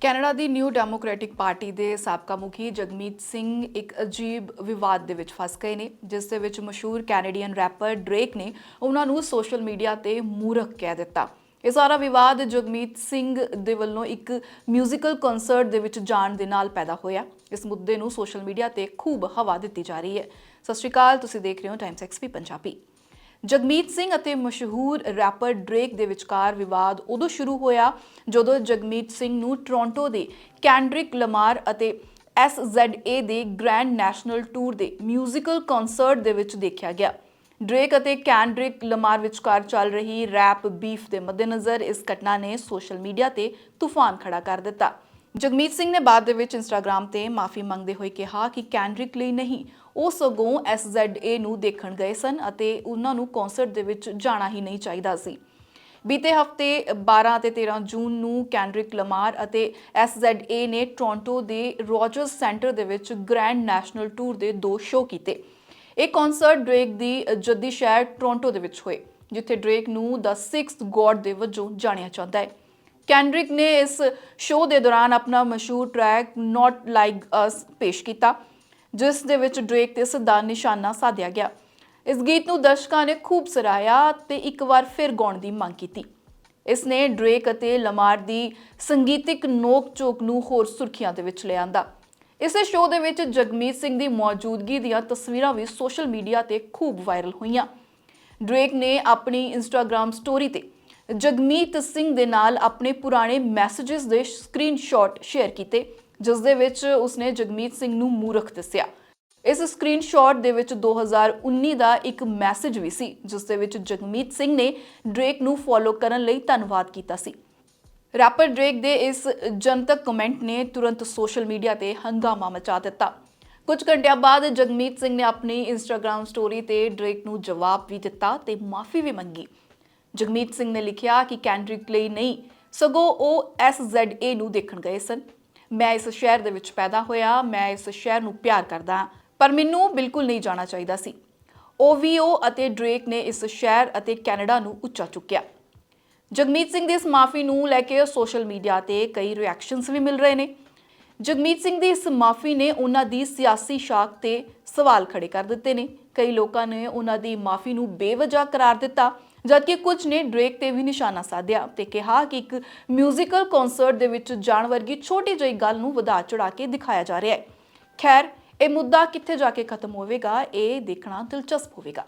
Canada ਦੀ new democratic party ਦੇ ਸਾਬਕਾ ਮੁਖੀ ਜਗਮੀਤ ਸਿੰਘ ਇੱਕ ਅਜੀਬ ਵਿਵਾਦ ਦੇ ਵਿੱਚ ਫਸ ਗਏ ਨੇ, ਜਿਸ ਦੇ ਵਿੱਚ ਮਸ਼ਹੂਰ ਕੈਨੇਡੀਅਨ ਰੈਪਰ ਡ੍ਰੇਕ ਨੇ ਉਹਨਾਂ ਨੂੰ ਸੋਸ਼ਲ ਮੀਡੀਆ ਤੇ ਮੂਰਖ ਕਹਿ ਦਿੱਤਾ। ਇਹ ਸਾਰਾ ਵਿਵਾਦ ਜਗਮੀਤ ਸਿੰਘ ਦੇ ਵੱਲੋਂ ਇੱਕ ਮਿਊਜ਼ੀਕਲ ਕਨਸਰਟ ਦੇ ਵਿੱਚ ਜਾਣ ਦੇ ਨਾਲ ਪੈਦਾ ਹੋਇਆ। ਇਸ ਮੁੱਦੇ ਨੂੰ ਸੋਸ਼ਲ ਮੀਡੀਆ ਤੇ ਖੂਬ ਹਵਾ ਦਿੱਤੀ ਜਾ ਰਹੀ ਹੈ। ਸਤਿ ਸ਼੍ਰੀ ਅਕਾਲ, ਤੁਸੀਂ ਦੇਖ ਰਹੇ ਹੋ ਟਾਈਮਸ ਐਕਸਪੀ ਪੰਜਾਬੀ। ਜਗਮੀਤ ਸਿੰਘ ਅਤੇ ਮਸ਼ਹੂਰ ਰੈਪਰ ਡ੍ਰੇਕ ਦੇ ਵਿਚਕਾਰ ਵਿਵਾਦ ਉਦੋਂ ਸ਼ੁਰੂ ਹੋਇਆ ਜਦੋਂ ਜਗਮੀਤ ਸਿੰਘ ਨੂੰ ਟੋਰਾਂਟੋ ਦੇ ਕੈਂਡਰਿਕ ਲਮਾਰ ਅਤੇ SZA ਦੇ ਗ੍ਰੈਂਡ ਨੈਸ਼ਨਲ ਟੂਰ ਦੇ ਮਿਊਜ਼ੀਕਲ ਕਨਸਰਟ ਦੇ ਵਿੱਚ ਦੇਖਿਆ ਗਿਆ। ਡ੍ਰੇਕ ਅਤੇ ਕੈਂਡਰਿਕ ਲਮਾਰ ਵਿਚਕਾਰ ਚੱਲ ਰਹੀ ਰੈਪ ਬੀਫ ਦੇ ਮੱਦੇਨਜ਼ਰ ਇਸ ਘਟਨਾ ਨੇ ਸੋਸ਼ਲ ਮੀਡੀਆ ਤੇ ਤੂਫਾਨ ਖੜਾ ਕਰ ਦਿੱਤਾ। ਜਗਮੀਤ ਸਿੰਘ ਨੇ ਬਾਅਦ ਦੇ ਵਿੱਚ ਇੰਸਟਾਗ੍ਰam ਤੇ ਮਾਫੀ ਮੰਗਦੇ ਹੋਏ ਕਿਹਾ ਕਿ ਕੈਂਡਰਿਕ ਲਈ ਨਹੀਂ, ਉਹ ਸਗੋਂ SZA ਨੂੰ ਦੇਖਣ ਗਏ ਸਨ ਅਤੇ ਉਹਨਾਂ ਨੂੰ ਕਨਸਰਟ ਦੇ ਵਿੱਚ ਜਾਣਾ ਹੀ ਨਹੀਂ ਚਾਹੀਦਾ ਸੀ। ਬੀਤੇ ਹਫ਼ਤੇ 12 ਅਤੇ 13 ਜੂਨ ਨੂੰ ਕੈਂਡਰਿਕ ਲਮਾਰ ਅਤੇ SZA ਨੇ ਟੋਰਾਂਟੋ ਦੇ ਰੋਜਰਸ ਸੈਂਟਰ ਦੇ ਵਿੱਚ ਗ੍ਰੈਂਡ ਨੈਸ਼ਨਲ ਟੂਰ ਦੇ ਦੋ ਸ਼ੋਅ ਕੀਤੇ। ਇਹ ਕਨਸਰਟ ਡ੍ਰੇਕ ਦੀ ਜੱਦੀ ਸ਼ਹਿਰ ਟੋਰਾਂਟੋ ਦੇ ਵਿੱਚ ਹੋਏ, ਜਿੱਥੇ ਡ੍ਰੇਕ ਨੂੰ ਦ 6th ਗੋਡ ਦੇ ਵਜੋਂ ਜਾਣਿਆ ਜਾਂਦਾ ਹੈ। ਕੈਂਡਰਿਕ ਨੇ ਇਸ ਸ਼ੋਅ ਦੇ ਦੌਰਾਨ ਆਪਣਾ ਮਸ਼ਹੂਰ ਟਰੈਕ ਨਾਟ ਲਾਈਕ ਅਸ ਪੇਸ਼ ਕੀਤਾ, ਜਿਸ ਦੇ ਵਿੱਚ ਡ੍ਰੇਕ ਤੇ ਸਿੱਧਾ ਨਿਸ਼ਾਨਾ ਸਾਧਿਆ ਗਿਆ। ਇਸ ਗੀਤ ਨੂੰ ਦਰਸ਼ਕਾਂ ਨੇ ਖੂਬ ਸਰਾਇਆ ਤੇ ਇੱਕ ਵਾਰ ਫਿਰ ਗਾਉਣ ਦੀ ਮੰਗ ਕੀਤੀ। ਇਸ ਨੇ ਡ੍ਰੇਕ ਅਤੇ ਲਮਾਰ ਦੀ ਸੰਗੀਤਿਕ ਨੋਕ ਝੋਕ ਨੂੰ ਹੋਰ ਸੁਰਖੀਆਂ ਦੇ ਵਿੱਚ ਲਿਆਂਦਾ ਇਸੇ ਸ਼ੋਅ ਦੇ ਵਿੱਚ ਜਗਮੀਤ ਸਿੰਘ ਦੀ ਮੌਜੂਦਗੀ ਦੀਆਂ ਤਸਵੀਰਾਂ ਵੀ ਸੋਸ਼ਲ ਮੀਡੀਆ ਤੇ ਖੂਬ ਵਾਇਰਲ ਹੋਈਆਂ। ਡ੍ਰੇਕ ਨੇ ਆਪਣੀ ਇੰਸਟਾਗ੍ਰam ਸਟੋਰੀ ਤੇ ਜਗਮੀਤ ਸਿੰਘ ਦੇ ਨਾਲ ਆਪਣੇ ਪੁਰਾਣੇ ਮੈਸੇजेस ਦੇ ਸਕਰੀਨਸ਼ਾਟ ਸ਼ੇਅਰ ਕੀਤੇ, ਜਿਸ ਦੇ ਵਿੱਚ ਉਸਨੇ ਜਗਮੀਤ ਸਿੰਘ ਨੂੰ ਮੂਰਖ ਦੱਸਿਆ। ਇਸ ਸਕਰੀਨਸ਼ਾਟ ਦੇ ਵਿੱਚ 2019 ਦਾ ਇੱਕ ਮੈਸੇਜ ਵੀ ਸੀ, ਜਿਸ ਦੇ ਵਿੱਚ ਜਗਮੀਤ ਸਿੰਘ ਨੇ ਡ੍ਰੇਕ ਨੂੰ ਫੋਲੋ ਕਰਨ ਲਈ ਧੰਨਵਾਦ ਕੀਤਾ ਸੀ। ਰੈਪਰ ਡ੍ਰੇਕ ਦੇ ਇਸ ਜਨਤਕ ਕਮੈਂਟ ਨੇ ਤੁਰੰਤ ਸੋਸ਼ਲ ਮੀਡੀਆ ਤੇ ਹੰਗਾਮਾ ਮਚਾ ਦਿੱਤਾ। ਕੁਝ ਘੰਟਿਆਂ ਬਾਅਦ ਜਗਮੀਤ ਸਿੰਘ ਨੇ ਆਪਣੀ ਇੰਸਟਾਗ੍ਰam ਸਟੋਰੀ ਤੇ ਡ੍ਰੇਕ ਨੂੰ ਜਵਾਬ ਵੀ ਦਿੱਤਾ ਤੇ ਮਾਫੀ ਵੀ ਮੰਗੀ। ਜਗਮੀਤ ਸਿੰਘ ਨੇ ਲਿਖਿਆ ਕਿ ਕੈਂਡਰਿਕ ਲਈ ਨਹੀਂ, ਸਗੋਂ ਉਹ SZA ਨੂੰ ਦੇਖਣ ਗਏ ਸਨ। ਮੈਂ ਇਸ ਸ਼ਹਿਰ ਦੇ ਵਿੱਚ ਪੈਦਾ ਹੋਇਆ, ਮੈਂ ਇਸ ਸ਼ਹਿਰ ਨੂੰ ਪਿਆਰ ਕਰਦਾ ਹਾਂ, ਪਰ ਮੈਨੂੰ ਬਿਲਕੁਲ ਨਹੀਂ ਜਾਣਾ ਚਾਹੀਦਾ ਸੀ। OVO ਅਤੇ ਡ੍ਰੇਕ ਨੇ ਇਸ ਸ਼ਹਿਰ ਅਤੇ ਕੈਨੇਡਾ ਨੂੰ ਉੱਚਾ ਚੁੱਕਿਆ। ਜਗਮੀਤ ਸਿੰਘ ਦੀ ਇਸ ਮਾਫੀ ਨੂੰ ਲੈ ਕੇ ਸੋਸ਼ਲ ਮੀਡੀਆ ਤੇ ਕਈ ਰਿਐਕਸ਼ਨਸ ਵੀ ਮਿਲ ਰਹੇ ਨੇ। ਜਗਮੀਤ ਸਿੰਘ ਦੀ ਇਸ ਮਾਫੀ ਨੇ ਉਹਨਾਂ ਦੀ ਸਿਆਸੀ ਸ਼ਾਖ ਤੇ ਸਵਾਲ ਖੜੇ ਕਰ ਦਿੱਤੇ ਨੇ। ਕਈ ਲੋਕਾਂ ਨੇ ਉਹਨਾਂ ਦੀ ਮਾਫੀ ਨੂੰ ਬੇਵਜ੍ਹਾ ਕਰਾਰ ਦਿੱਤਾ। ਜਦਕਿ ਕੁਝ ਨੇ ਡ੍ਰੇਕ ਤੇ ਵੀ ਨਿਸ਼ਾਨਾ ਸਾਧਿਆ ਤੇ ਕਿਹਾ ਕਿ ਇੱਕ ਮਿਊਜ਼ੀਕਲ ਕਨਸਰਟ ਦੇ ਵਿੱਚ ਜਾਣ ਵਰਗੀ ਛੋਟੀ ਜਿਹੀ ਗੱਲ ਨੂੰ ਵਧਾ ਚੜਾ ਕੇ ਦਿਖਾਇਆ ਜਾ ਰਿਹਾ ਹੈ। ਖੈਰ, ਇਹ ਮੁੱਦਾ ਕਿੱਥੇ ਜਾ ਕੇ ਖਤਮ ਹੋਵੇਗਾ, ਇਹ ਦੇਖਣਾ ਦਿਲਚਸਪ ਹੋਵੇਗਾ।